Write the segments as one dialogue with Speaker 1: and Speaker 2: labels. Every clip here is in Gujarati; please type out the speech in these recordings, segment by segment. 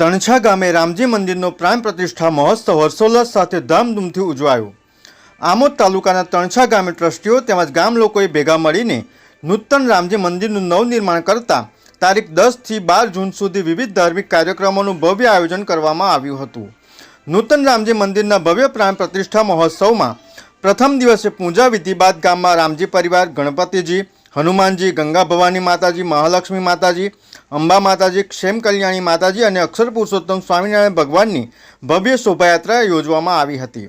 Speaker 1: તણછા ગામે રામજી મંદિરનો પ્રાણ પ્રતિષ્ઠા મહોત્સવ હર્ષોલ્લાસ સાથે ધામધૂમથી ઉજવાયો. આમોદ તાલુકાના તણછા ગામે ટ્રસ્ટીઓ તેમજ ગામ લોકોએ ભેગા મળીને નૂતન રામજી મંદિરનું નવનિર્માણ કરતા તારીખ દસથી બાર જૂન સુધી વિવિધ ધાર્મિક કાર્યક્રમોનું ભવ્ય આયોજન કરવામાં આવ્યું હતું. નૂતન રામજી મંદિરના ભવ્ય પ્રાણ પ્રતિષ્ઠા મહોત્સવમાં પ્રથમ દિવસે પૂજા વિધિ બાદ ગામમાં રામજી પરિવાર, ગણપતિજી હનુમાનજી, ગંગા ભવાની માતાજી, મહાલક્ષ્મી માતાજી, અંબા માતાજી, ક્ષેમ કલ્યાણી માતાજી અને અક્ષર પુરુષોત્તમ સ્વામિનારાયણ ભગવાનની ભવ્ય શોભાયાત્રા યોજવામાં આવી હતી.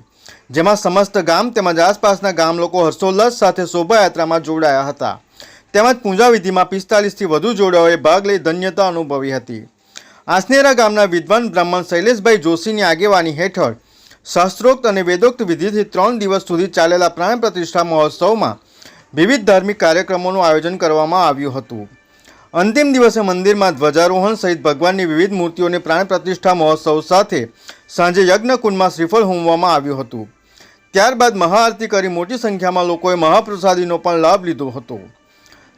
Speaker 1: જેમાં સમસ્ત ગામ તેમજ આસપાસના ગામ લોકો હર્ષોલ્લાસ સાથે શોભાયાત્રામાં જોડાયા હતા. તેમજ પૂજા વિધિમાં પિસ્તાલીસથી વધુ જોડાઓએ ભાગ લઈ ધન્યતા અનુભવી હતી. આસનેરા ગામના વિદ્વાન બ્રાહ્મણ શૈલેષભાઈ જોશીની આગેવાની હેઠળ શાસ્ત્રોક્ત અને વેદોક્ત વિધિથી ત્રણ દિવસ સુધી ચાલેલા પ્રાણ પ્રતિષ્ઠા મહોત્સવમાં વિવિધ ધાર્મિક કાર્યક્રમોનું આયોજન કરવામાં આવ્યું હતું. અંતિમ દિવસે મંદિરમાં ધ્વજારોહણ સહિત ભગવાનની વિવિધ મૂર્તિઓની પ્રાણ પ્રતિષ્ઠા મહોત્સવ સાથે સાંજે યજ્ઞકુંડમાં શ્રીફળ હોમવામાં આવ્યું હતું. ત્યારબાદ મહાઆરતી કરી મોટી સંખ્યામાં લોકોએ મહાપ્રસાદીનો પણ લાભ લીધો હતો.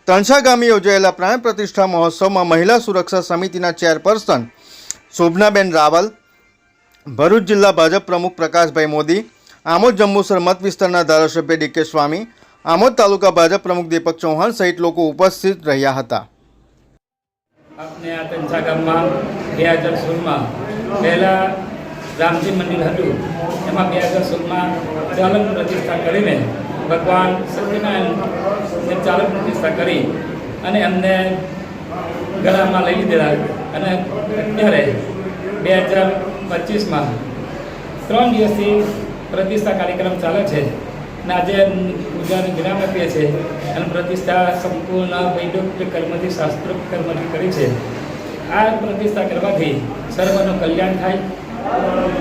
Speaker 1: તણછા ગામે યોજાયેલા પ્રાણ પ્રતિષ્ઠા મહોત્સવમાં મહિલા સુરક્ષા સમિતિના ચેરપર્સન શોભનાબેન રાવલ, ભરૂચ જિલ્લા ભાજપ પ્રમુખ પ્રકાશભાઈ મોદી, આમોદ જંબુસર મત વિસ્તારના ધારાસભ્ય ડીકે સ્વામી આમોદ તાલુકા ભાજપ પ્રમુખ દીપક ચૌહાણ સહિત લોકો ઉપસ્થિત રહ્યા હતા.
Speaker 2: આપને આ કંચા ગામમાં બે હજાર સોળમાં પહેલાં રામજી મંદિર હતું. એમાં બે હજાર સોળમાં ચાલક પ્રતિષ્ઠા કરીને ભગવાન સત્યનારાયણને ચાલક પ્રતિષ્ઠા કરી અને એમને ગળામાં લઈ લીધેલા અને અત્યારે બે હજાર પચીસમાં ત્રણ દિવસથી પ્રતિષ્ઠા કાર્યક્રમ ચાલે છે. અને આજે પૂજાને વિરામ આપીએ છીએ અને પ્રતિષ્ઠા સંપૂર્ણ વૈદ્યુક્ત કર્મથી શાસ્ત્રોક્ત કર્મથી કરી છે. આ પ્રતિષ્ઠા કરવાથી સર્વનું કલ્યાણ થાય,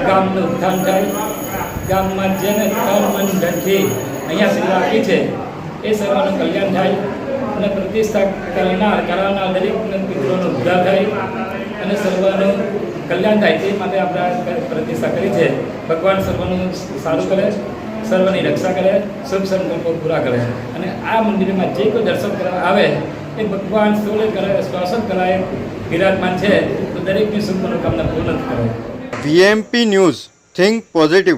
Speaker 2: ગામનું ઉત્થાન થાય, ગામમાં જેને તન મન ધનથી અહીંયા સેવા આપી છે. એ સર્વનું કલ્યાણ થાય અને પ્રતિષ્ઠા કરનાર કરાવનાર દરેક મિત્રોનો ઉદ્ધાર થાય અને સર્વનું કલ્યાણ થાય. તે માટે આપણે પ્રતિષ્ઠા કરી છે. ભગવાન સર્વનું સારું કરે. સર્વની રક્ષા કરે, શુભ સંકલ્પો પૂરા કરે. અને આ મંદિરમાં જે કોઈ દર્શન કરવા આવે, એ ભગવાન સૂર્ય કરાય, શ્વાસન કરાય, વિરાજમાન છે, તો દરેકની શુભ મનોકામના પૂર્ણ કરે.
Speaker 1: VMP news, think positive.